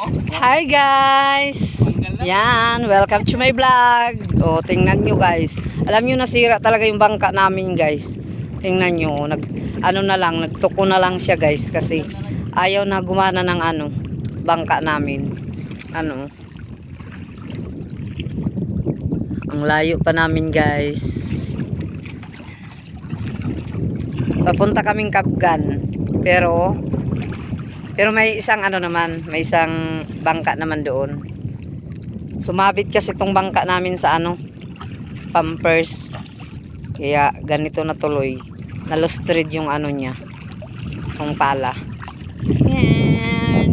Hi guys! Yan, welcome to my vlog. O, tingnan nyo guys. Alam nyo nasira talaga yung bangka namin guys. Tingnan nyo, nag, ano na lang, nagtuko na lang siya guys kasi ayaw na gumana ng ano, bangka namin. Ano. Ang layo pa namin guys. Papunta kaming Kapgan. Pero pero may isang ano naman, may isang bangka naman doon. Sumabit kasi tong bangka namin sa ano, pampers. Kaya ganito na tuloy. Nalustrid yung ano niya. Yung pala. Yan.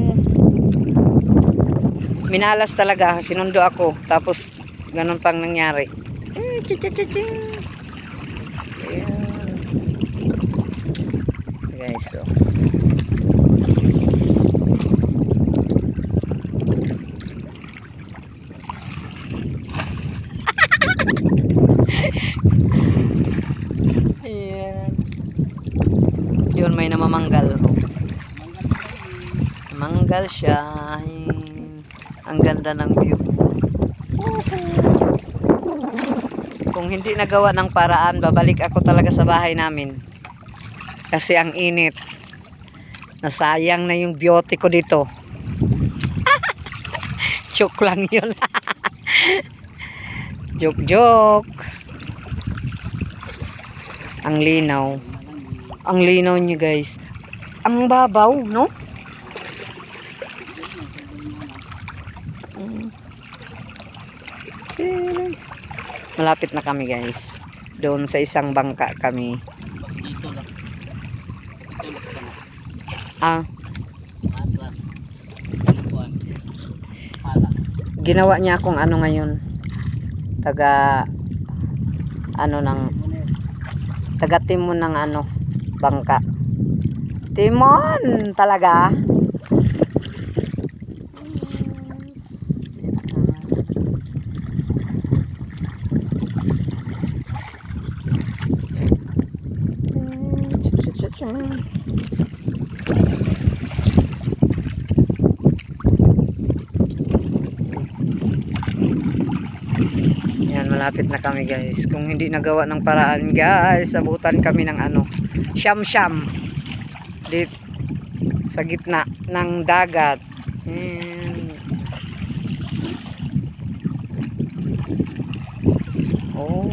Minalas talaga. Sinundo ako. Tapos, ganun pang nangyari. Eh. Ayan. Guys, so. Ayan. Yun, may namamanggal. Manggal siya. Ang ganda ng view. Kung hindi nagawa ng paraan, babalik ako talaga sa bahay namin. Kasi ang init. Nasayang na yung beauty ko dito. joke lang yun. joke. Ang linaw. Ang linaw niyo guys. Ang babaw, no? Malapit na kami guys. Doon sa isang bangka kami. Ah. Buwan. Pala. ginawa niya akong ano ngayon. Taga ano ng taga timon ng ano bangka. Timon talaga. Yan, malapit na kami guys. Kung hindi nagawa ng paraan guys, abutan kami ng ano, siyam-siyam. Dit sa gitna ng dagat. Yan. Oh.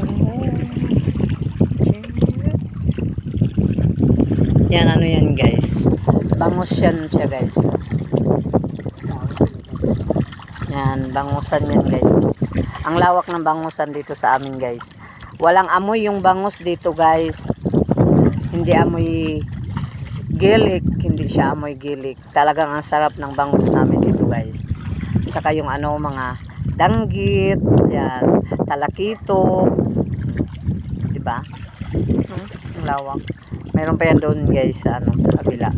Yan ano yan guys. Bangus yan siya guys. Yan, bangusan yan guys. Ang lawak ng bangusan dito sa amin guys. Walang amoy yung bangus dito guys. Hindi amoy gilik. Hindi siya amoy gilik. Talagang ang sarap ng bangus namin dito guys. Tsaka yung ano mga danggit, yan, talakito. Diba? Hmm, ang lawak. Meron pa yan doon guys sa ano, kabila.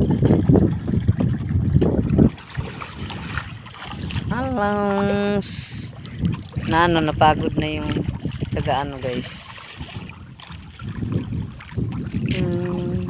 Alang na ano napagod na yung taga ano guys hmm.